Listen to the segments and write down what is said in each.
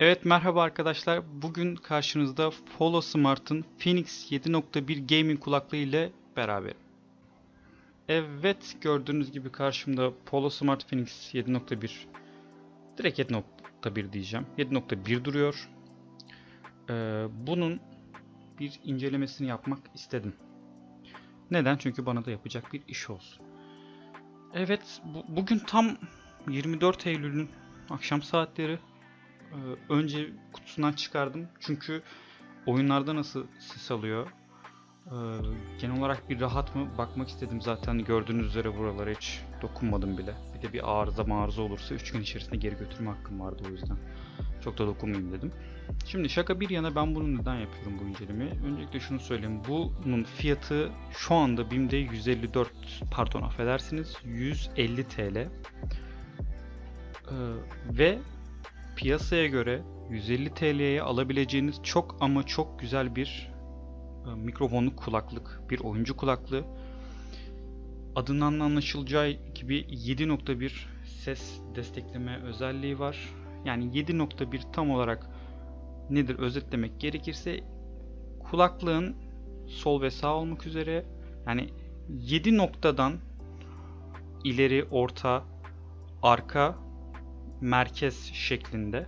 Evet merhaba arkadaşlar. Bugün karşınızda Follow Smart'ın Phoenix 7.1 gaming kulaklığı ile beraber. Evet gördüğünüz gibi karşımda Polo Smart Phoenix 7.1 direkt 7.1 diyeceğim. 7.1 duruyor. Ee, bunun bir incelemesini yapmak istedim. Neden? Çünkü bana da yapacak bir iş olsun. Evet bu- bugün tam 24 Eylül'ün akşam saatleri. Ee, önce kutusundan çıkardım. Çünkü oyunlarda nasıl ses alıyor? Ee, genel olarak bir rahat mı? Bakmak istedim zaten. Gördüğünüz üzere buralara hiç dokunmadım bile. Bir de bir arıza marıza olursa 3 gün içerisinde geri götürme hakkım vardı o yüzden çok da dokunmayayım dedim. Şimdi şaka bir yana ben bunu neden yapıyorum bu incelemeyi öncelikle şunu söyleyeyim. Bunun fiyatı şu anda BİM'de 154 pardon affedersiniz 150 TL Ee, ve piyasaya göre 150 TL'ye alabileceğiniz çok ama çok güzel bir e, mikrofonlu kulaklık, bir oyuncu kulaklığı. Adından anlaşılacağı gibi 7.1 ses destekleme özelliği var. Yani 7.1 tam olarak nedir özetlemek gerekirse kulaklığın sol ve sağ olmak üzere yani 7 noktadan ileri, orta, arka merkez şeklinde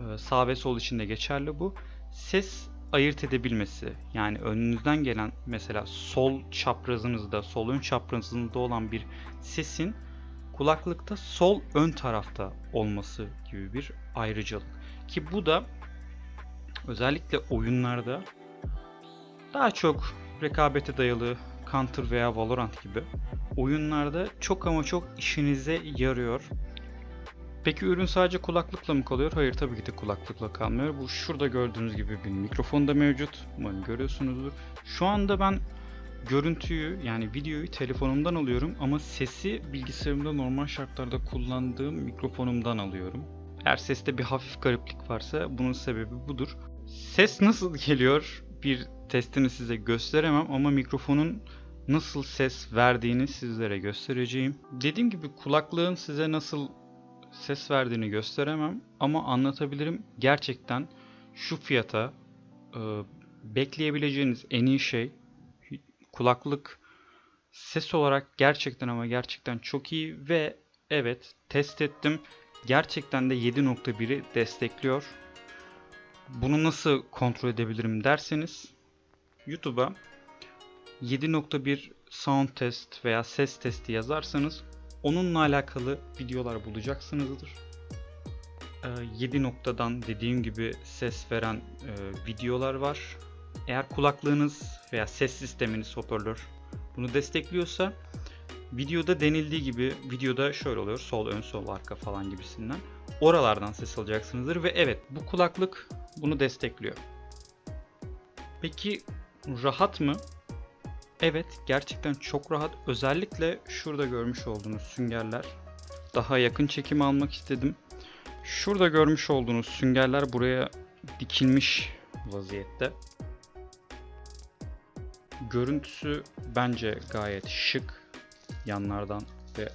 e, sağ ve sol için de geçerli bu. Ses ayırt edebilmesi yani önünüzden gelen mesela sol çaprazınızda, sol ön çaprazınızda olan bir sesin kulaklıkta sol ön tarafta olması gibi bir ayrıcalık. Ki bu da özellikle oyunlarda daha çok rekabete dayalı Counter veya Valorant gibi oyunlarda çok ama çok işinize yarıyor. Peki ürün sadece kulaklıkla mı kalıyor? Hayır tabii ki de kulaklıkla kalmıyor. Bu şurada gördüğünüz gibi bir mikrofon da mevcut. Umarım görüyorsunuzdur. Şu anda ben görüntüyü yani videoyu telefonumdan alıyorum ama sesi bilgisayarımda normal şartlarda kullandığım mikrofonumdan alıyorum. Eğer seste bir hafif gariplik varsa bunun sebebi budur. Ses nasıl geliyor? Bir testini size gösteremem ama mikrofonun nasıl ses verdiğini sizlere göstereceğim. Dediğim gibi kulaklığın size nasıl ses verdiğini gösteremem ama anlatabilirim. Gerçekten şu fiyata e, bekleyebileceğiniz en iyi şey kulaklık ses olarak gerçekten ama gerçekten çok iyi ve evet test ettim. Gerçekten de 7.1'i destekliyor. Bunu nasıl kontrol edebilirim derseniz YouTube'a 7.1 sound test veya ses testi yazarsanız onunla alakalı videolar bulacaksınızdır. 7 noktadan dediğim gibi ses veren e, videolar var. Eğer kulaklığınız veya ses sisteminiz hoparlör bunu destekliyorsa videoda denildiği gibi videoda şöyle oluyor sol ön sol arka falan gibisinden oralardan ses alacaksınızdır ve evet bu kulaklık bunu destekliyor. Peki rahat mı? Evet, gerçekten çok rahat. Özellikle şurada görmüş olduğunuz süngerler. Daha yakın çekim almak istedim. Şurada görmüş olduğunuz süngerler buraya dikilmiş vaziyette. Görüntüsü bence gayet şık. Yanlardan ve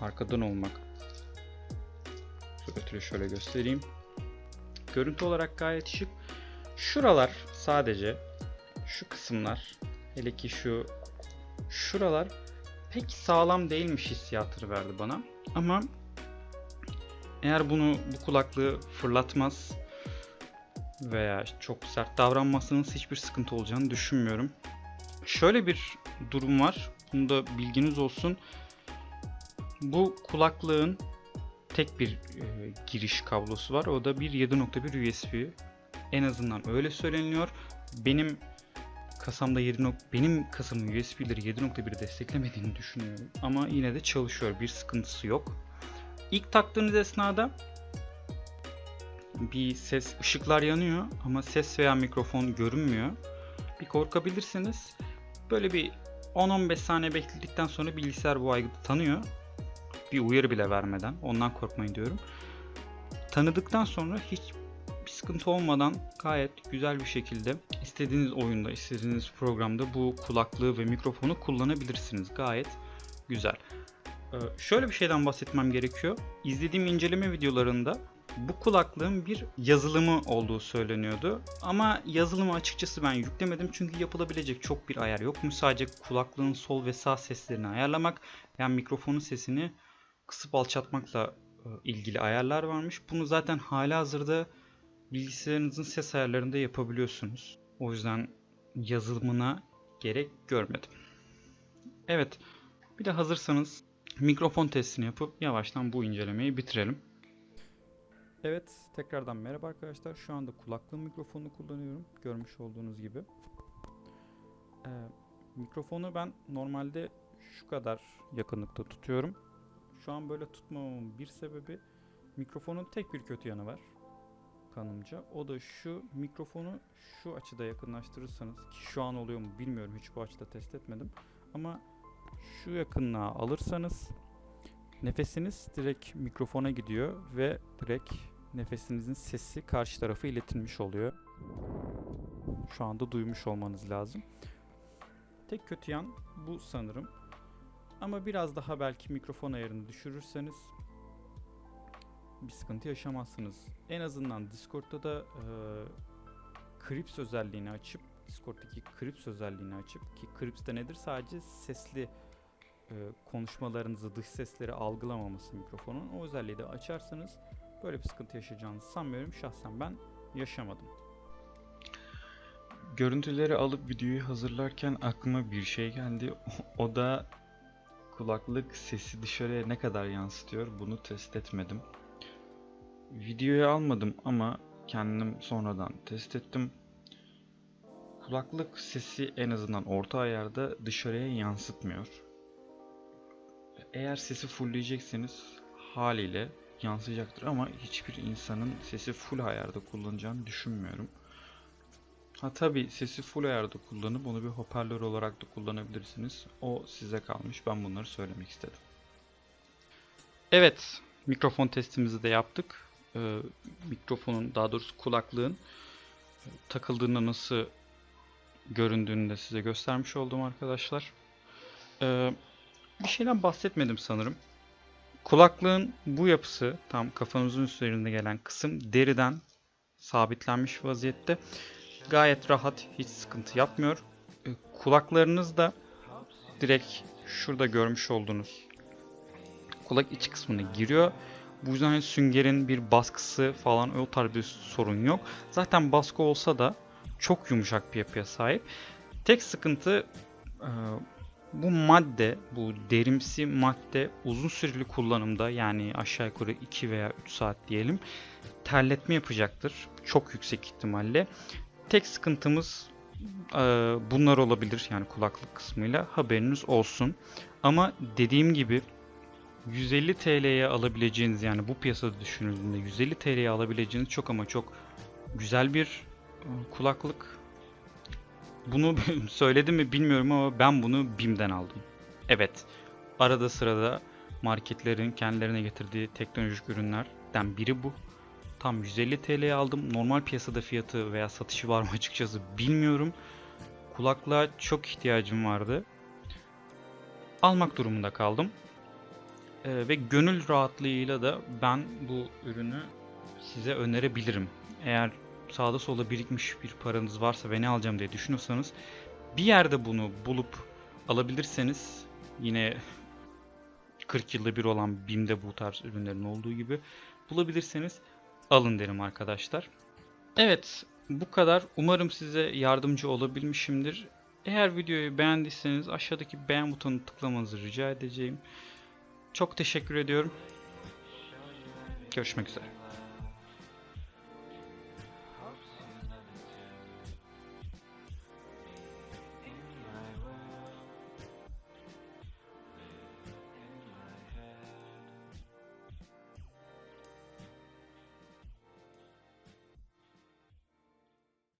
arkadan olmak. Ötürü şöyle göstereyim. Görüntü olarak gayet şık. Şuralar sadece şu kısımlar Hele ki şu şuralar pek sağlam değilmiş hissiyatını verdi bana. Ama eğer bunu bu kulaklığı fırlatmaz veya çok sert davranmazsanız hiçbir sıkıntı olacağını düşünmüyorum. Şöyle bir durum var. Bunu da bilginiz olsun. Bu kulaklığın tek bir e, giriş kablosu var. O da bir 7.1 USB. En azından öyle söyleniyor. Benim kasamda 7. benim kasamın USB'leri 7.1 desteklemediğini düşünüyorum. Ama yine de çalışıyor. Bir sıkıntısı yok. İlk taktığınız esnada bir ses ışıklar yanıyor ama ses veya mikrofon görünmüyor. Bir korkabilirsiniz. Böyle bir 10-15 saniye bekledikten sonra bilgisayar bu aygıtı tanıyor. Bir uyarı bile vermeden. Ondan korkmayın diyorum. Tanıdıktan sonra hiç sıkıntı olmadan gayet güzel bir şekilde istediğiniz oyunda, istediğiniz programda bu kulaklığı ve mikrofonu kullanabilirsiniz. Gayet güzel. Ee, şöyle bir şeyden bahsetmem gerekiyor. İzlediğim inceleme videolarında bu kulaklığın bir yazılımı olduğu söyleniyordu. Ama yazılımı açıkçası ben yüklemedim çünkü yapılabilecek çok bir ayar yokmuş. Sadece kulaklığın sol ve sağ seslerini ayarlamak, yani mikrofonun sesini kısıp alçaltmakla e, ilgili ayarlar varmış. Bunu zaten halihazırda bilgisayarınızın ses ayarlarında yapabiliyorsunuz. O yüzden yazılımına gerek görmedim. Evet, bir de hazırsanız mikrofon testini yapıp yavaştan bu incelemeyi bitirelim. Evet, tekrardan merhaba arkadaşlar. Şu anda kulaklığın mikrofonunu kullanıyorum. Görmüş olduğunuz gibi. Ee, mikrofonu ben normalde şu kadar yakınlıkta tutuyorum. Şu an böyle tutmamamın bir sebebi mikrofonun tek bir kötü yanı var kanımca. O da şu mikrofonu şu açıda yakınlaştırırsanız ki şu an oluyor mu bilmiyorum hiç bu açıda test etmedim. Ama şu yakınlığa alırsanız nefesiniz direkt mikrofona gidiyor ve direkt nefesinizin sesi karşı tarafa iletilmiş oluyor. Şu anda duymuş olmanız lazım. Tek kötü yan bu sanırım. Ama biraz daha belki mikrofon ayarını düşürürseniz bir sıkıntı yaşamazsınız. En azından Discord'da da e, Crips özelliğini açıp Discord'daki Crips özelliğini açıp ki Crips de nedir? Sadece sesli e, konuşmalarınızı, dış sesleri algılamaması mikrofonun. O özelliği de açarsanız böyle bir sıkıntı yaşayacağınızı sanmıyorum. Şahsen ben yaşamadım. Görüntüleri alıp videoyu hazırlarken aklıma bir şey geldi. O da kulaklık sesi dışarıya ne kadar yansıtıyor bunu test etmedim. Videoya almadım ama kendim sonradan test ettim. Kulaklık sesi en azından orta ayarda dışarıya yansıtmıyor. Eğer sesi fullleyecekseniz haliyle yansıyacaktır ama hiçbir insanın sesi full ayarda kullanacağını düşünmüyorum. Ha tabi sesi full ayarda kullanıp onu bir hoparlör olarak da kullanabilirsiniz. O size kalmış. Ben bunları söylemek istedim. Evet, mikrofon testimizi de yaptık. Ee, mikrofonun daha doğrusu kulaklığın e, takıldığında nasıl göründüğünü de size göstermiş oldum arkadaşlar. Ee, bir şeyden bahsetmedim sanırım. Kulaklığın bu yapısı tam kafanızın üzerinde gelen kısım deriden sabitlenmiş vaziyette. Gayet rahat, hiç sıkıntı yapmıyor. Ee, Kulaklarınız da direkt şurada görmüş olduğunuz kulak iç kısmına giriyor. Bu yüzden süngerin bir baskısı falan o tarz bir sorun yok. Zaten baskı olsa da çok yumuşak bir yapıya sahip. Tek sıkıntı e, bu madde, bu derimsi madde uzun süreli kullanımda yani aşağı yukarı 2 veya 3 saat diyelim terletme yapacaktır. Çok yüksek ihtimalle. Tek sıkıntımız e, bunlar olabilir yani kulaklık kısmıyla haberiniz olsun. Ama dediğim gibi 150 TL'ye alabileceğiniz yani bu piyasada düşünüldüğünde 150 TL'ye alabileceğiniz çok ama çok güzel bir e, kulaklık. Bunu söyledim mi bilmiyorum ama ben bunu BİM'den aldım. Evet, arada sırada marketlerin kendilerine getirdiği teknolojik ürünlerden biri bu. Tam 150 TL'ye aldım. Normal piyasada fiyatı veya satışı var mı açıkçası bilmiyorum. Kulaklığa çok ihtiyacım vardı. Almak durumunda kaldım. Ee, ve gönül rahatlığıyla da ben bu ürünü size önerebilirim. Eğer sağda solda birikmiş bir paranız varsa ve ne alacağım diye düşünüyorsanız bir yerde bunu bulup alabilirseniz yine 40 yılda bir olan BİM'de bu tarz ürünlerin olduğu gibi bulabilirseniz alın derim arkadaşlar. Evet bu kadar. Umarım size yardımcı olabilmişimdir. Eğer videoyu beğendiyseniz aşağıdaki beğen butonunu tıklamanızı rica edeceğim. Çok teşekkür ediyorum. Görüşmek üzere.